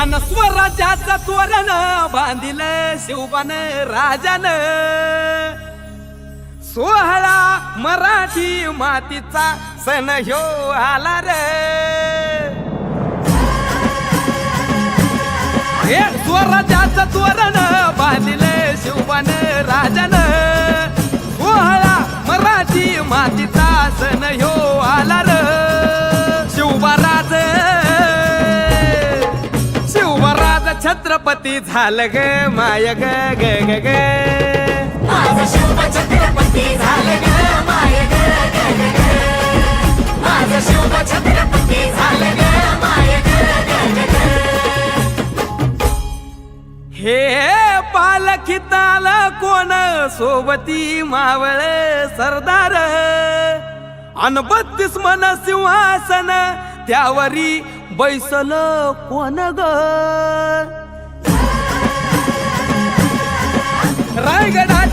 अन स्वराज्याच तोरण बांधिल शिवबान राजन. सोहळा मराठी मातीचा सण ह्यो आला रे. हे तोरण छत्रपती झालं ग माय ग ग ग ग छत्रपती झालं ग माय ग ग ग ग. माझं शिव छत्रपती झालं ग माय ग ग ग ग. हे पालखिताल कोण सोबती मावळ सरदार अन बत्तीस मन सिंहासन त्यावरी बैसल कोण ग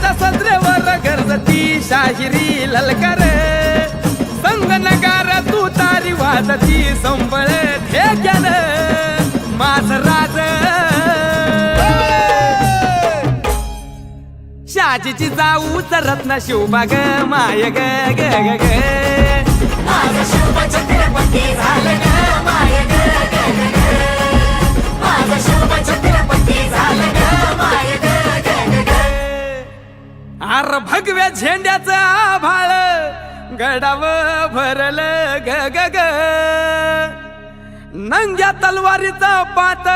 रायगडाच्या सत्रेवर गरजती शाहिरी ललकर. संगनगार तू तारी वाजती संबळ ठेक्यान माझ राज. शाजीची जाऊ रत्न शिवबा ग माय ग ग ग आर भगव्या झेंड्याचं आभाळ गडाव भरल ग ग ग. नंग्या तलवारीचा पात